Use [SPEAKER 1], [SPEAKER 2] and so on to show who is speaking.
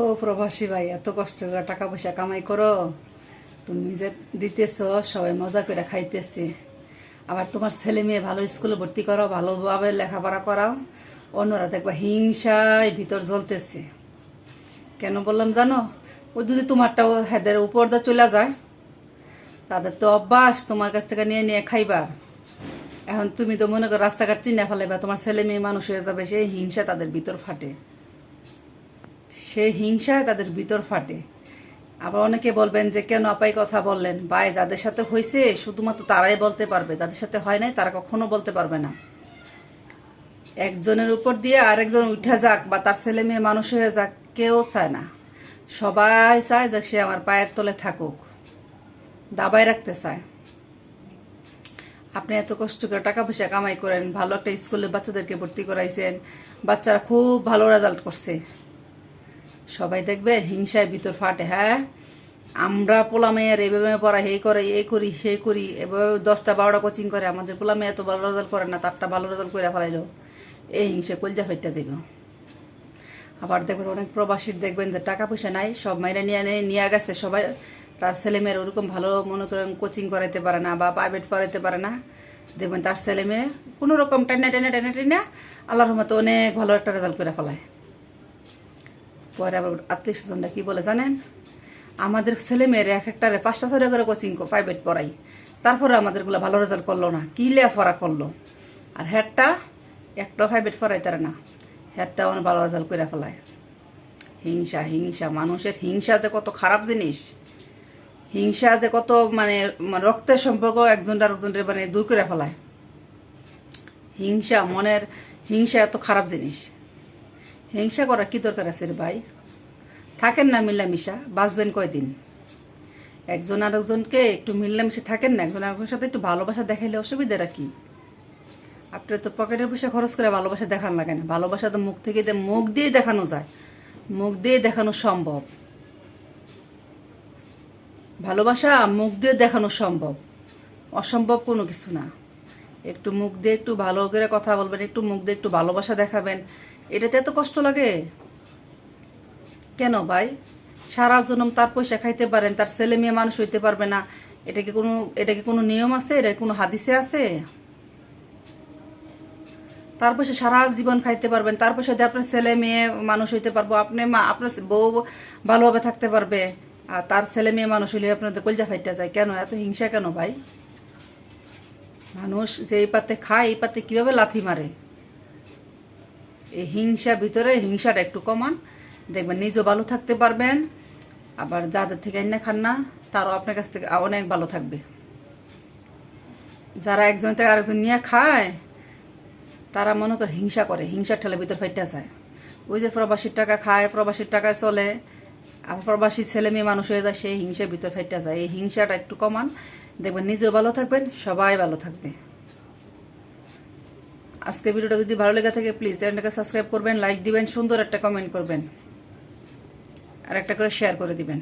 [SPEAKER 1] ও প্রবাসী ভাই, এত কষ্ট করে টাকা পয়সা কামাই করো। তুমি যে দিতেছ, সবাই মজা করে খাইতেছে। আবার তোমার ছেলে মেয়ে ভালো স্কুলে ভর্তি করো, ভালোভাবে লেখাপড়া করাও। অন্যরা দেখবা হিংসায় ভিতর জ্বলতেছে। কেন বললাম জানো? ও যদি তোমারটাও হেদের উপর দিয়ে চলে যায়, তাদের তো অভ্যাস, তোমার কাছ থেকে নিয়ে নিয়ে খাইবার এখন তুমি তো মনে করো রাস্তাঘাট চিনে ফেলাইবা, তোমার ছেলে মেয়ে মানুষ হয়ে যাবে, সেই হিংসা তাদের ভিতর ফাটে। সেই হিংসায় তাদের ভিতর ফাটে। আবার অনেকে বলবেন যে, কেন আপাই কথা বললেন? ভাই, যাদের সাথে হয়েছে শুধুমাত্র তারাই বলতে পারবে। যাদের সাথে হয় নাই, তারা কখনো বলতে পারবে না। একজনের উপর দিয়ে আরেকজন উঠে যাক বা তার ছেলে মেয়ে মানুষ হয়ে যাক, কেউ চায় না। সবাই চায় যে, সে আমার পায়ের তলে থাকুক দাবাই রাখতে চায়। আপনি এত কষ্ট করে টাকা পয়সা কামাই করেন, ভালো একটা স্কুলের বাচ্চাদেরকে ভর্তি করাইছেন, বাচ্চারা খুব ভালো রেজাল্ট করছে। সবাই দেখবে হিংসায় ভিতর ফাটে হ্যাঁ? আমরা পোলা মেয়ের এইভাবে পড়া এই করে এই করি সেই করি, এভাবে দশটা বারোটা কোচিং করে, আমাদের পোলা মেয়ে এত ভালো রেজাল্ট করে না, তারটা ভালো রেজাল্ট করে ফেলাইলো। এই হিংসা কলজা ফেটটা যাব আবার দেখবেন অনেক প্রবাসীর দেখবেন যে টাকা পয়সা নাই, সব মাইরা নিয়ে নিয়ে গেছে। সবাই তার ছেলে মেয়ের ওরকম ভালো মনে করেন কোচিং করাইতে পারে না বা প্রাইভেট পড়াইতে পারে না। দেখবেন তার ছেলে মেয়ে কোনো রকম টেনে টেনে টেনে টেনে আল্লাহর রহমতে অনেক ভালো একটা রেজাল্ট করে ফেলায়। পরে আবার আত্মীয় স্বজনরা কি বলে জানেন? আমাদের ছেলে মেয়েরা এক একটারে পাঁচটা ছটা করে কোচিং প্রাইভেট পড়াই। তারপরে আমাদেরগুলো ভালো রেজাল্ট করল না। কি লেফারা করল? আর হেডটা একটা প্রাইভেট পড়াই তারা না। হেডটা অনেক ভালো রেজাল্ট করে ফেলায়। হিংসা হিংসা, মানুষের হিংসা যে কত খারাপ জিনিস। হিংসা যে কত মানে মানে রক্তের সম্পর্ক একজন আরেকজনের মানে দূর করে ফেলায়। হিংসা, মনের হিংসা এত খারাপ জিনিস। হিংসা করার কি দরকার আছে ভাই? থাকেন না মিলামিশা, বাঁচবেন কয়দিন? একজন আরেকজনকে একটু মিলামিশে থাকেন না, একজন আরেকজনের সাথে একটু ভালোবাসা দেখাইলে অসুবিধাটা কি? আপনার তো পকেটের পয়সা খরচ করে ভালোবাসা দেখান লাগে না। ভালোবাসা তো মুখ থেকে মুখ দিয়ে দেখানো যায়। মুখ দিয়ে দেখানো সম্ভব। ভালোবাসা মুখ দিয়ে দেখানো সম্ভব। অসম্ভব কোনো কিছু না। একটু মুখ দিয়ে একটু ভালো করে কথা বলবেন, একটু মুখ দিয়ে একটু ভালোবাসা দেখাবেন। এটাতে এত কষ্ট লাগে? কেন ভাই? সারা জনম তার পয়সা খাইতে পারেন, তার ছেলে মেয়ে মানুষ হইতে পারবে না। এটা কি কোনো, এটা কি কোনো নিয়ম আছে? এটা কোনো হাদিসে আছে? তার পয়সা সারা জীবন খাইতে পারবেন, তার পয়সা দিয়ে আপনার ছেলে মেয়ে মানুষ হইতে পারব, আপনি মা, আপনার বউ ভালোভাবে থাকতে পারবে। আর তার ছেলে মেয়ে মানুষ হইলে আপনাদের কলজা ফাইটা যায়। কেন? এত হিংসা কেন ভাই? মানুষ যে এই পাতে খায়, এই পাতে কীভাবে লাথি মারে? এই হিংসা ভিতরে হিংসাটা একটু কমান। দেখবেন নিজেও ভালো থাকতে পারবেন, আবার যাদের থেকে এনে খান না, তারও আপনার কাছ থেকে অনেক ভালো থাকবে। যারা একজন থেকে আরেকজন নিয়ে খায়, তারা মনে করে হিংসা করে, হিংসার ঠেলে ভিতর ফাইটা যায় ওই যে প্রবাসীর টাকা খায়, প্রবাসীর টাকায় চলে আবার প্রবাসী ছেলে মেয়ে মানুষ হয়ে যায়, সেই হিংসার ভিতর ফেটে যায়। এই হিংসাটা একটু কমান। দেখবেন, নিজেও ভালো থাকবেন, সবাই ভালো থাকবে। আজকে ভিডিওটা যদি ভালো লেগে থাকে প্লিজ চ্যানেলটাকে সাবস্ক্রাইব করবেন লাইক দিবেন, সুন্দর একটা কমেন্ট করবেন। আর একটা করে শেয়ার করে দিবেন।